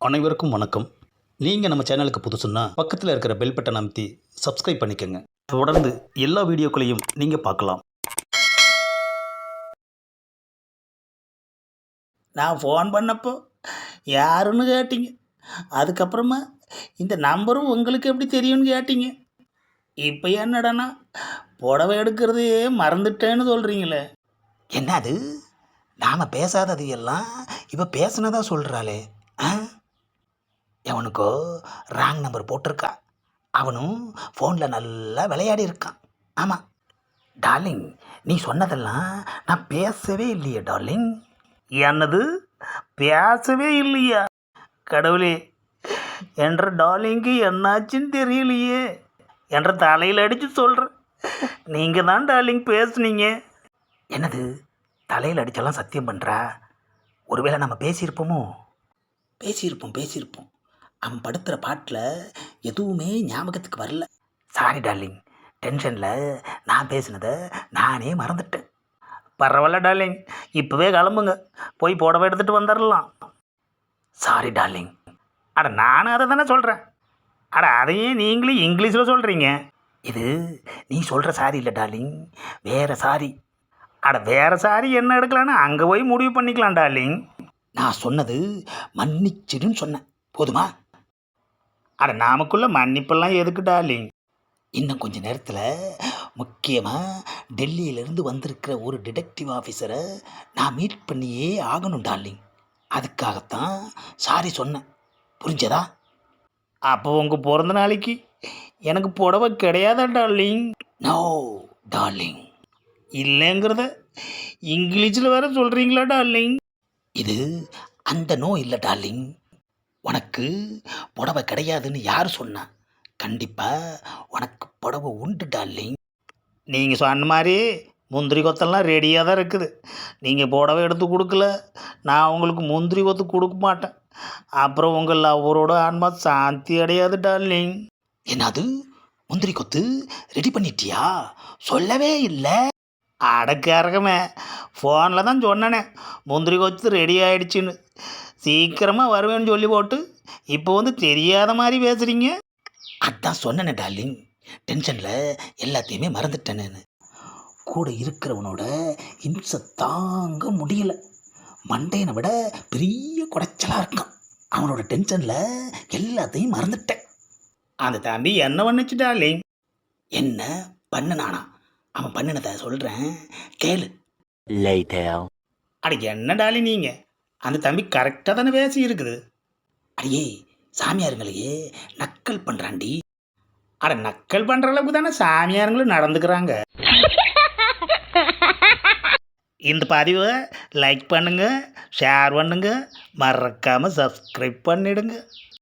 அனைவருக்கும் வணக்கம். நீங்கள் நம்ம சேனலுக்கு புதுசுன்னா பக்கத்தில் இருக்கிற பெல் பட்டன் அமைத்தி சப்ஸ்கிரைப் பண்ணிக்கோங்க. தொடர்ந்து எல்லா வீடியோக்களையும் நீங்கள் பார்க்கலாம். நான் ஃபோன் பண்ணப்போ யாருன்னு கேட்டீங்க. அதுக்கப்புறமா இந்த நம்பரும் உங்களுக்கு எப்படி தெரியும்னு கேட்டீங்க. இப்போ என்னடான்னா புடவை எடுக்கிறதையே மறந்துட்டேன்னு சொல்கிறீங்களே என்னது? நாம் பேசாதது எல்லாம் இப்போ பேசினதாக சொல்கிறாளே ஆ? எவனுக்கோ ராங் நம்பர் போட்டிருக்கா அவனும் ஃபோனில் நல்லா விளையாடி இருக்கான். ஆமாம் டார்லிங் நீ சொன்னதெல்லாம் நான் பேசவே இல்லையே டார்லிங் என்னது? பேசவே இல்லையா? கடவுளே என்ற டாலிங்கு என்னாச்சுன்னு தெரியலையே. என்ற தலையில் அடித்து சொல்கிறேன் நீங்கள் தான் டார்லிங் பேசுனீங்க. என்னது? தலையில் அடித்தெல்லாம் சத்தியம் பண்ணுறா ஒருவேளை நம்ம பேசியிருப்போமோ? பேசியிருப்போம் பேசியிருப்போம். அவன் படுத்துகிற பாட்டில் எதுவுமே ஞாபகத்துக்கு வரல. சாரி டார்லிங் டென்ஷனில் நான் பேசினதை நானே மறந்துட்டேன். பரவாயில்ல டார்லிங் இப்போவே கிளம்புங்க. போய் புடவை எடுத்துகிட்டு வந்துடலாம் சாரி டார்லிங் அட நானும் அதை தானே சொல்கிறேன் அட அதையும் நீங்களும் இங்கிலீஷில் சொல்கிறீங்க இது நீ சொல்கிற சாரி இல்லை டார்லிங் வேறு சாரி. அட வேறு சாரி என்ன எடுக்கலான்னு அங்கே போய் முடிவு பண்ணிக்கலாம் டார்லிங் நான் சொன்னது மன்னிச்சிடுன்னு சொன்னேன். போதுமா? அட நாமக்குள்ளே மன்னிப்பெல்லாம் எதுக்கு டார்லிங்? இன்னும் கொஞ்ச நேரத்தில் முக்கியமாக டெல்லியிலேருந்து வந்திருக்கிற ஒரு டிடெக்டிவ் ஆஃபீஸரை நான் மீட் பண்ணியே ஆகணும் டார்லிங். அதுக்காகத்தான் சாரி சொன்னேன். புரிஞ்சதா? அப்போ உங்கள் பிறந்த நாளைக்கு எனக்கு புடவை கிடையாதா டார்லிங்? No darling. இல்லைங்கிறத இங்கிலீஷில் வேற சொல்கிறீங்களா டார்லிங்? இது அந்த நோ இல்லை டார்லிங். உனக்கு புடவை கிடையாதுன்னு யார் சொன்னா? கண்டிப்பாக உனக்கு புடவை உண்டு டார்லிங். நீங்கள் சொன்ன மாதிரி முந்திரி கொத்தெல்லாம் ரெடியாக தான் இருக்குது. நீங்கள் புடவை எடுத்து கொடுக்கல. நான் உங்களுக்கு முந்திரி கொத்து கொடுக்க மாட்டேன். அப்புறம் உங்கள் அவரோட ஆன்மா சாந்தி அடையாது டார்லிங். என்னது? முந்திரி கொத்து ரெடி பண்ணிட்டியா? சொல்லவே இல்லை. அடக்கறக்கமே ஃபோனில் தான் சொன்னனே. முந்திரி கொத்து ரெடி ஆயிடுச்சுன்னு. சீக்கிரமாக வருவேன்னு சொல்லி போட்டு இப்போ வந்து தெரியாத மாதிரி பேசுகிறீங்க அதான் சொன்னேனே டார்லிங். டென்ஷனில் எல்லாத்தையுமே மறந்துட்டேனேன்னு கூட இருக்கிறவனோட இம்சை தாங்க முடியல. மண்டையனை விட பெரிய குடைச்சலாக இருக்கான். அவனோட டென்ஷனில் எல்லாத்தையும் மறந்துட்டேன். அந்த தம்பி என்ன பண்ணுச்சு டார்லிங்? என்ன பண்ணுனானா? அவன் பண்ணினதை சொல்கிறேன் கேளு. அட என்ன டாலி நீங்கள் அந்த தம்பி கரெக்டாக தானே பேசி இருக்குது அடியே சாமியாருங்களையே நக்கல் பண்ணுறாண்டி அட நக்கல் பண்ணுற அளவுக்கு தானே சாமியாருங்களும் நடந்துக்கிறாங்க. இந்த பதிவை லைக் பண்ணுங்கள் ஷேர் பண்ணுங்கள் மறக்காமல் சப்ஸ்கிரைப் பண்ணிடுங்க.